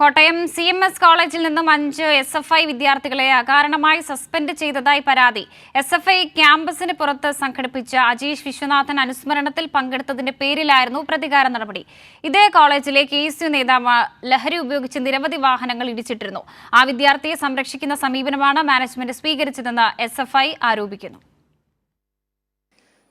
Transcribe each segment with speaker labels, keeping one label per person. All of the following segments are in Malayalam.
Speaker 1: കോട്ടയം സി എം എസ് കോളേജിൽ നിന്നും അഞ്ച് എസ് എഫ് ഐ വിദ്യാർത്ഥികളെ അകാരണമായി സസ്പെൻഡ് ചെയ്തതായി പരാതി. എസ് എഫ് ഐ ക്യാമ്പസിന് പുറത്ത് സംഘടിപ്പിച്ച അജീഷ് വിശ്വനാഥൻ അനുസ്മരണത്തിൽ പങ്കെടുത്തതിന്റെ പേരിലായിരുന്നു പ്രതികാര നടപടി. ഇതേ കോളേജിലെ കെ എസ് യു നേതാവ് ലഹരി ഉപയോഗിച്ച് നിരവധി വാഹനങ്ങൾ ഇടിച്ചിട്ടിരുന്നു. ആ വിദ്യാർത്ഥിയെ സംരക്ഷിക്കുന്ന സമീപനമാണ് മാനേജ്മെന്റ് സ്വീകരിച്ചതെന്ന് എസ് എഫ് ഐ ആരോപിക്കുന്നു.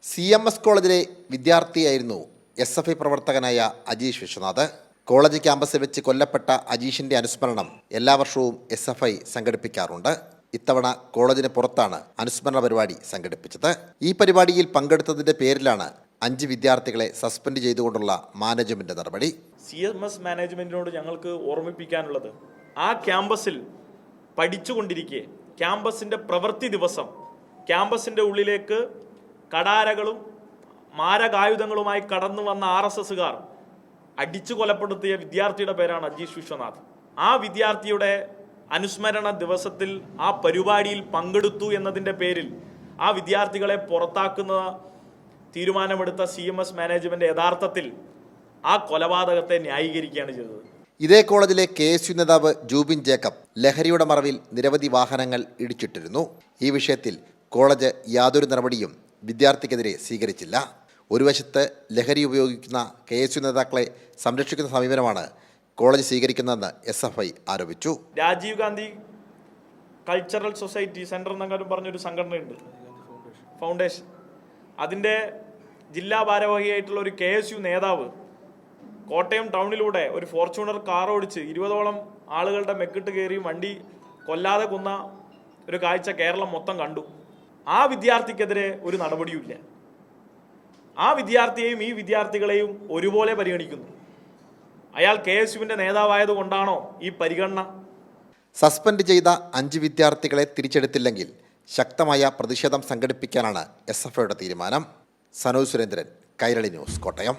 Speaker 2: സി എം എസ് കോളേജിലെ വിദ്യാർത്ഥിയായിരുന്നു എസ് എഫ് ഐ പ്രവർത്തകനായ അജീഷ് വിശ്വനാഥ് കോളേജ് ക്യാമ്പസിൽ വെച്ച് കൊല്ലപ്പെട്ട അജീഷിന്റെ അനുസ്മരണം എല്ലാ വർഷവും എസ് എഫ് ഐ സംഘടിപ്പിക്കാറുണ്ട്. ഇത്തവണ കോളേജിന് പുറത്താണ് അനുസ്മരണ പരിപാടി സംഘടിപ്പിച്ചത്. ഈ പരിപാടിയിൽ പങ്കെടുത്തതിന്റെ പേരിലാണ് അഞ്ച് വിദ്യാർത്ഥികളെ സസ്പെൻഡ് ചെയ്തുകൊണ്ടുള്ള മാനേജ്മെന്റ് നടപടി.
Speaker 3: സി എം എസ് മാനേജ്മെന്റിനോട് ഞങ്ങൾക്ക് ഓർമ്മിപ്പിക്കാനുള്ളത് ആ ക്യാമ്പസിൽ പഠിച്ചുകൊണ്ടിരിക്കെ ക്യാമ്പസിന്റെ പ്രവൃത്തി ദിവസം ക്യാമ്പസിന്റെ ഉള്ളിലേക്ക് കടാരകളും മാരകായുധങ്ങളുമായി കടന്നു വന്ന ആർ എസ് എസുകാർ അടിച്ചു കൊലപ്പെടുത്തിയ വിദ്യാർത്ഥിയുടെ പേരാണ് അജീഷ് വിശ്വനാഥ്. ആ വിദ്യാർത്ഥിയുടെ അനുസ്മരണ ദിവസത്തിൽ ആ പരിപാടിയിൽ പങ്കെടുത്തു എന്നതിന്റെ പേരിൽ ആ വിദ്യാർത്ഥികളെ പുറത്താക്കുന്ന തീരുമാനമെടുത്ത സി എം എസ് മാനേജ്മെന്റ് യഥാർത്ഥത്തിൽ ആ കൊലപാതകത്തെ ന്യായീകരിക്കുകയാണ് ചെയ്തത്.
Speaker 2: ഇതേ കോളേജിലെ കെ എസ് യു നേതാവ് ജൂബിൻ ജേക്കബ് ലഹരിയുടെ മറവിൽ നിരവധി വാഹനങ്ങൾ ഇടിച്ചിട്ടിരുന്നു. ഈ വിഷയത്തിൽ കോളേജ് യാതൊരു നടപടിയും വിദ്യാർത്ഥിക്കെതിരെ സ്വീകരിച്ചില്ല. ഒരു വശത്ത് ലഹരി ഉപയോഗിക്കുന്ന കെ എസ് യു നേതാക്കളെ സംരക്ഷിക്കുന്ന സമീപനമാണ് കോളേജ് സ്വീകരിക്കുന്നതെന്ന് എസ് എഫ് ഐ ആരോപിച്ചു.
Speaker 3: Rajiv Gandhi cultural society centre എന്നെങ്കിലും പറഞ്ഞൊരു സംഘടനയുണ്ട്. ഫൗണ്ടേഷൻ. അതിന്റെ ജില്ലാ ഭാരവാഹിയായിട്ടുള്ള ഒരു കെ എസ് യു നേതാവ് കോട്ടയം ടൗണിലൂടെ ഒരു ഫോർച്യൂണർ കാർ ഓടിച്ച് ഇരുപതോളം ആളുകളുടെ മെക്കിട്ട് കയറി വണ്ടി കൊല്ലാതെ കൊന്ന ഒരു കാഴ്ച കേരളം മൊത്തം കണ്ടു. ആ വിദ്യാർത്ഥിക്കെതിരെ ഒരു നടപടിയുമില്ല. ആ വിദ്യാർത്ഥിയെയും ഈ വിദ്യാർത്ഥികളെയും ഒരുപോലെ പരിഗണിക്കുന്നു. അയാൾ കെ എസ് യുവിന്റെ നേതാവായതുകൊണ്ടാണോ ഈ പരിഗണന?
Speaker 2: സസ്പെൻഡ് ചെയ്ത അഞ്ച് വിദ്യാർത്ഥികളെ തിരിച്ചെടുത്തില്ലെങ്കിൽ ശക്തമായ പ്രതിഷേധം സംഘടിപ്പിക്കാനാണ് എസ് എഫ് ഐയുടെ തീരുമാനം. സനോജ് സുരേന്ദ്രൻ കൈരളി ന്യൂസ് കോട്ടയം.